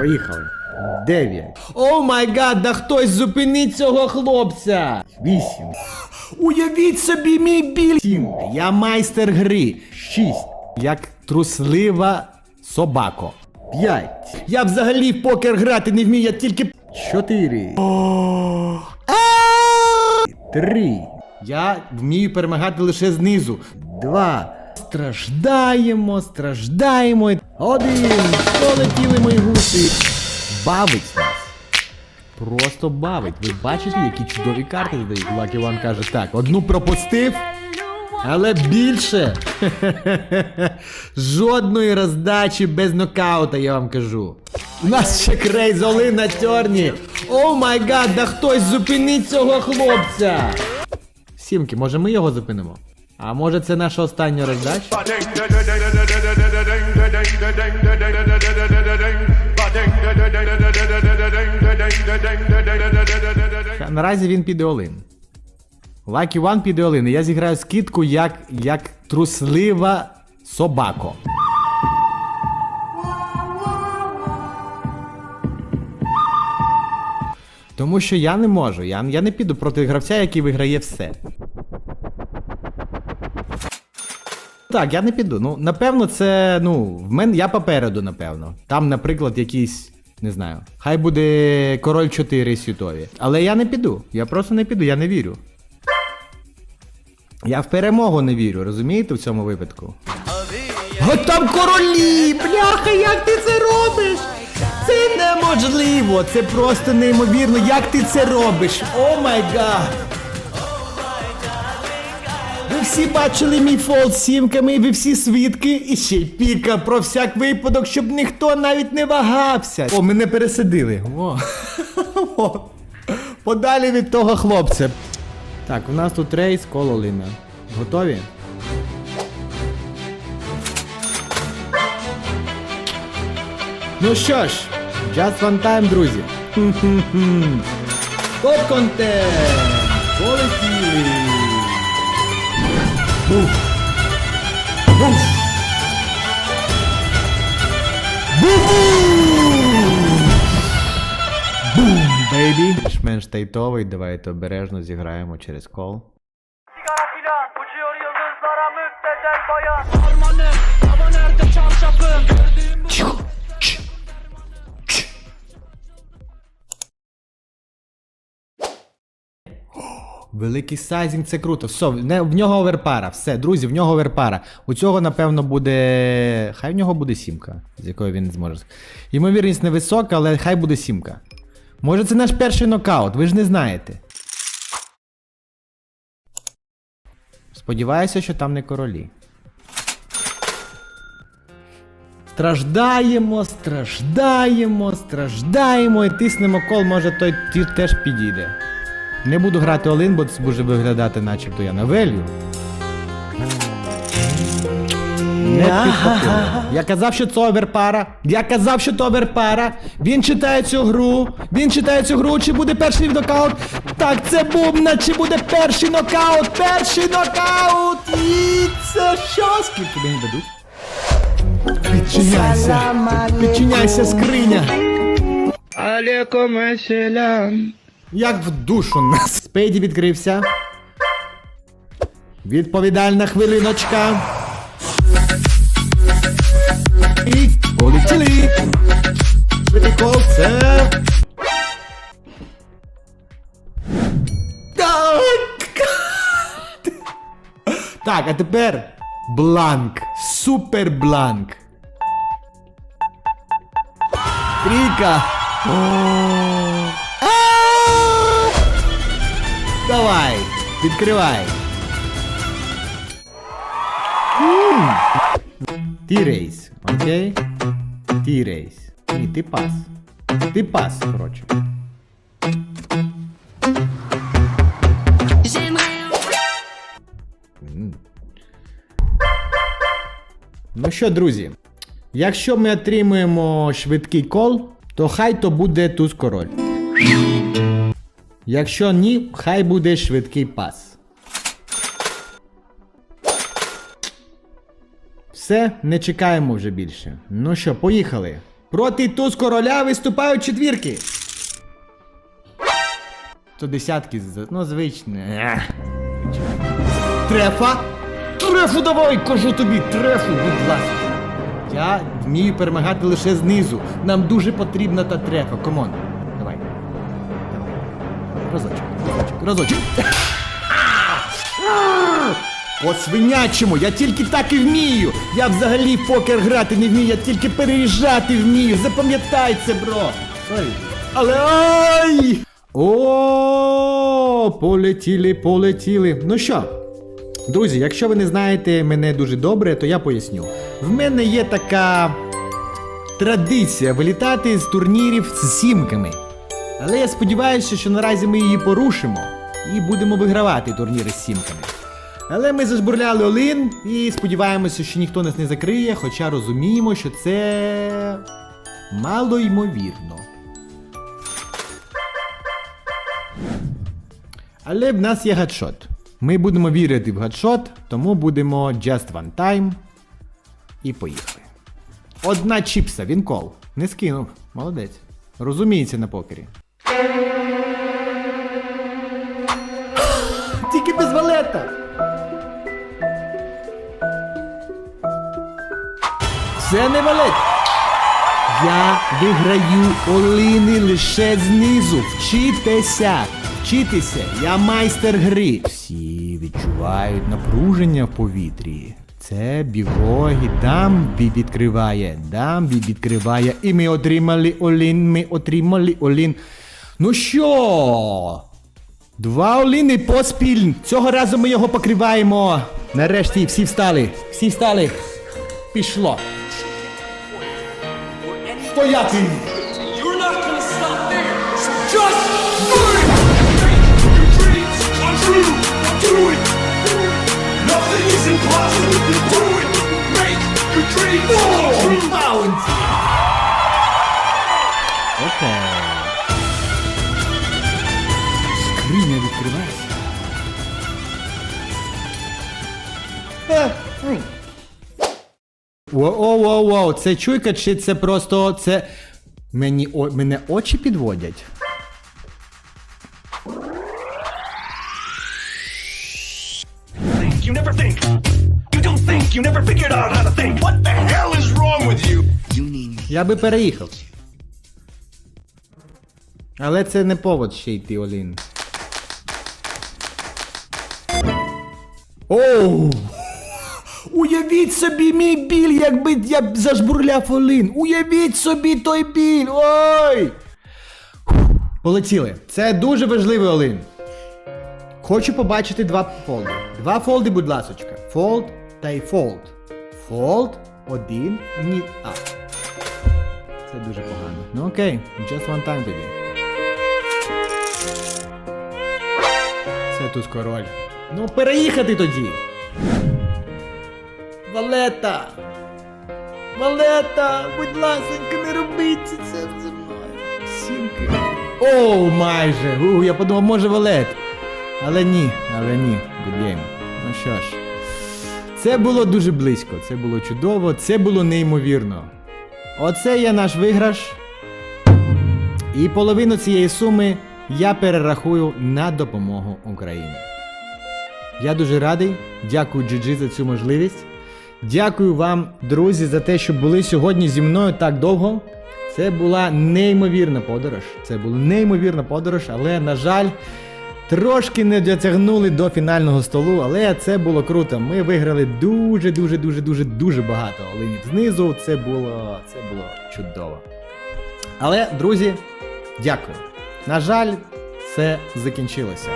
Поїхали. Дев'ять. О май гад, да хтось зупинить цього хлопця! Вісім. Уявіть собі мій біль! Сім. Я майстер гри. Шість. Як труслива собако. П'ять. Я взагалі в покер грати не вмію, я тільки. Чотири. Три. Я вмію перемагати лише знизу. Два. Страждаємо, страждаємо. Один. Полетіли мої гуси. Бавить нас. Просто бавить. Ви бачите, які чудові карти задають? Лакі Ван каже, так, одну пропустив, але більше. Жодної роздачі без нокаута, я вам кажу. У нас ще крейзоли на терні. О май гад, да хтось зупинить цього хлопця. Сімки, може ми його зупинимо? А може це наша остання роздача? Наразі він піде Олин. Lucky One піде Олин. Я зіграю скидку як, як труслива собако. Тому що я не можу. Я, я не піду проти гравця, який виграє все. Так, я не піду. Ну, напевно, це. Ну, в мене я попереду, напевно. Там, наприклад, якийсь. Не знаю. Хай буде король 4 світові. Але я не піду. Я просто не піду, я не вірю. Я в перемогу не вірю, розумієте, в цьому випадку? О, там королі! Бляха, як ти це робиш? Це неможливо! Це просто неймовірно, як ти це робиш? О май гад! Всі бачили мій фолд з сімками, ви всі свідки, і ще й піка про всяк випадок, щоб ніхто навіть не вагався. О, мене пересадили. О. О. Подалі від того хлопця. Так, у нас тут рейс коло лина. Готові? Ну що ж, just one time, друзі. Хм-хм-хм. Топ контент! Полетіли! Менш тайтовий, давайте обережно зіграємо через кол. Великий сайзінг це круто. Все, не- в нього оверпара. Все, друзі, в нього оверпара. У цього, напевно, буде. Хай в нього буде сімка, з якою він зможе. Ймовірність невисока, але хай буде сімка. Може, це наш перший нокаут, ви ж не знаєте. Сподіваюся, що там не королі. Страждаємо, страждаємо, страждаємо і тиснемо кол, може той теж підійде. Не буду грати Олин, бо це буде виглядати, начебто я на велью. Не. Я казав, що це оверпара. Я казав, що це оверпара. Він читає цю гру. Він читає цю гру. Чи буде перший нокаут? Так, це бубна. Чи буде перший нокаут? Перший нокаут! І це що? Скільки мені дадуть? Підчиняйся. Підчиняйся, скриня. Алейкум ассалям. Як в душу нас. Спейді відкрився. Відповідальна хвилиночка. І полетіли. Витикол це. Так. Так, а тепер бланк. Супер бланк. Трійка. Давай, відкривай. М. Ти рейс, окей? Ти рейс. Ні, ти пас. Ти пас, коротше. Ну що, друзі, якщо ми отримуємо швидкий кол, то хай то буде туз король. Якщо ні, хай буде швидкий пас. Все, не чекаємо вже більше. Ну що, поїхали. Проти туз короля виступають четвірки. То десятки, ну звичне. Трефа? Трефу давай, кажу тобі, трефу, будь ласка. Я вмію перемагати лише знизу. Нам дуже потрібна та трефа. Комон. Разочок, разочок, разочок. По свинячому, я тільки так і вмію. Я взагалі в покер грати не вмію, я тільки переїжджати вмію. Запам'ятай це, бро. Але ай! О, полетіли, полетіли. Ну що, друзі, якщо ви не знаєте мене дуже добре, то я поясню. В мене є така традиція вилітати з турнірів з сімками. Але я сподіваюся, що наразі ми її порушимо і будемо вигравати турніри з сімками. Але ми зажбурляли Олин і сподіваємося, що ніхто нас не закриє, хоча розуміємо, що це мало ймовірно. Але в нас є гадшот. Ми будемо вірити в гадшот, тому будемо just one time. І поїхали. Одна чіпса, він кол. Не скинув. Молодець. Розуміється на покері. Тільки без валета. Це не валет. Я виграю олини лише знизу. Вчитеся! Вчитися! Я майстер гри. Всі відчувають напруження в повітрі. Це бігогі, дамбі відкриває, дамбі відкриває. І ми отримали олін, ми отримали олін. Ну що? Два оліни поспіль. Цього разу ми його покриваємо. Нарешті всі встали. Всі встали. Пішло. Стояти! Скриня відкривається. Воу-воу-воу, це чуйка чи це просто це. Мені о... мене очі підводять. Think you never think. You don't think. You never figured out how to think. What the hell is wrong with you? Я би переїхав. Але це не повод ще йти, Олін. Оу! Уявіть собі мій біль, якби я зажбурляв Олін. Уявіть собі той біль. Ой! Полетіли. Це дуже важливий Олин. Хочу побачити два фолди. Два фолди, будь ласочка. Фолд та й фолд. Фолд, один, ні. А. Це дуже погано. Ну окей, just one time тоді. Це туз король. Ну, переїхати тоді. Валета! Валета! Будь ласенька, не робіть це зі мною. Сімки. Оу, майже! У, я подумав, може валет. Але ні, але ні. Good. Ну що ж. Це було дуже близько, це було чудово, це було неймовірно. Оце є наш виграш. І половину цієї суми я перерахую на допомогу Україні. Я дуже радий. Дякую GG за цю можливість. Дякую вам, друзі, за те, що були сьогодні зі мною так довго. Це була неймовірна подорож. Це була неймовірна подорож, але, на жаль, трошки не дотягнули до фінального столу, але це було круто. Ми виграли дуже, дуже, дуже, дуже, дуже багато оленів знизу. Це було, це було чудово. Але, друзі, дякую. На жаль, це закінчилося.